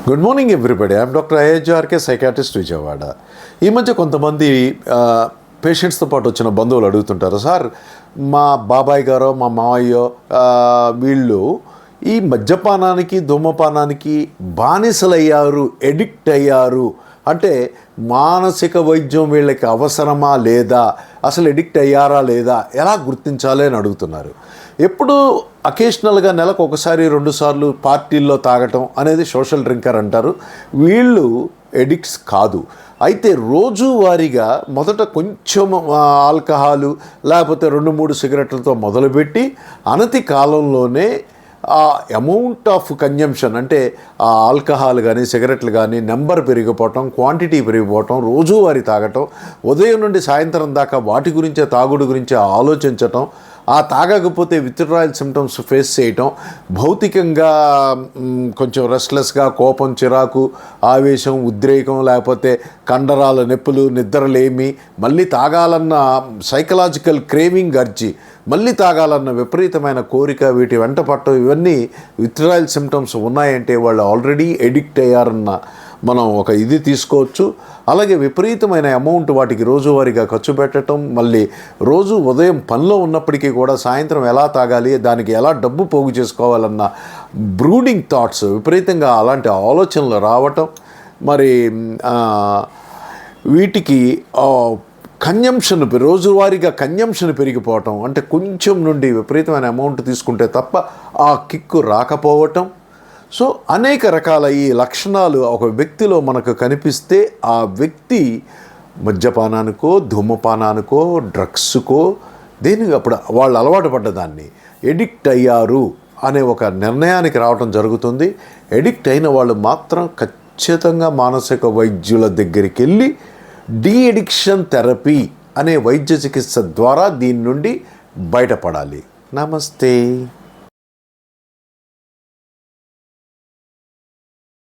Good morning everybody I'm doctor IHRK psychiatrist Vijayawada ఈ మధ్య కొంతమంది పేషెంట్స్తో పాటు వచ్చిన బంధువులు అడుగుతుంటారు సార్ మా బాబాయ్ గారో మా మావయ్యో వీళ్ళు ఈ మద్యపానానికి ధూమపానానికి బానిసలయ్యారు ఎడిక్ట్ అయ్యారు అంటే మానసిక వైద్యం వీళ్ళకి అవసరమా లేదా? అసలు ఎడిక్ట్ అయ్యారా లేదా? ఎలా గుర్తించాలి అని అడుగుతున్నారు. ఎప్పుడు అకేషనల్గా నెలకు ఒకసారి రెండుసార్లు పార్టీల్లో తాగటం అనేది సోషల్ డ్రింకర్ అంటారు. వీళ్ళు ఎడిక్ట్స్ కాదు. అయితే రోజువారీగా మొదట కొంచెం ఆల్కహాలు లేకపోతే రెండు మూడు సిగరెట్లతో మొదలుపెట్టి అనతి కాలంలోనే ఆ అమౌంట్ ఆఫ్ కన్జంప్షన్ అంటే ఆ ఆల్కహాల్ కానీ సిగరెట్లు కానీ నెంబర్ పెరిగిపోవటం క్వాంటిటీ పెరిగిపోవటం రోజువారీ తాగటం ఉదయం నుండి సాయంత్రం దాకా వాటి గురించే తాగుడు గురించే ఆలోచించటం ఆ తాగకపోతే విత్డ్రాయల్ సిమ్టమ్స్ ఫేస్ చేయటం భౌతికంగా కొంచెం రెస్ట్లెస్గా కోపం చిరాకు ఆవేశం ఉద్రేకం లేకపోతే కండరాల నొప్పులు నిద్రలేమి మళ్ళీ తాగాలన్న సైకలాజికల్ క్రేవింగ్ అర్జీ మళ్ళీ తాగాలన్న విపరీతమైన కోరిక వీటి వెంట పట్టడం ఇవన్నీ విత్డ్రాయల్ సిమ్టమ్స్ ఉన్నాయంటే వాళ్ళు ఆల్రెడీ ఎడిక్ట్ అయ్యారన్న మనం ఒక ఇది తీసుకోవచ్చు. అలాగే విపరీతమైన అమౌంట్ వాటికి రోజువారీగా ఖర్చు పెట్టడం మళ్ళీ రోజు ఉదయం పనిలో ఉన్నప్పటికీ కూడా సాయంత్రం ఎలా తాగాలి దానికి ఎలా డబ్బు పోగు చేసుకోవాలన్న బ్రూడింగ్ థాట్స్ విపరీతంగా అలాంటి ఆలోచనలు రావటం. మరి వీటికి కన్జంప్షన్ రోజువారీగా కన్జంప్షన్ పెరిగిపోవటం. అంటే కొంచెం నుండి విపరీతమైన అమౌంట్ తీసుకుంటే తప్ప ఆ కిక్కు రాకపోవటం. సో అనేక రకాల ఈ లక్షణాలు ఒక వ్యక్తిలో మనకు కనిపిస్తే ఆ వ్యక్తి మద్యపానానికో ధూమపానానికో డ్రగ్స్కో దేనికి అప్పుడు వాళ్ళు అలవాటు పడ్డదాన్ని. ఎడిక్ట్ అయ్యారు అనే ఒక నిర్ణయానికి రావటం జరుగుతుంది. ఎడిక్ట్ అయిన వాళ్ళు మాత్రం ఖచ్చితంగా మానసిక వైద్యుల దగ్గరికి వెళ్ళి డీ ఎడిక్షన్ థెరపీ అనే వైద్య చికిత్స ద్వారా దీని నుండి బయటపడాలి. నమస్తే.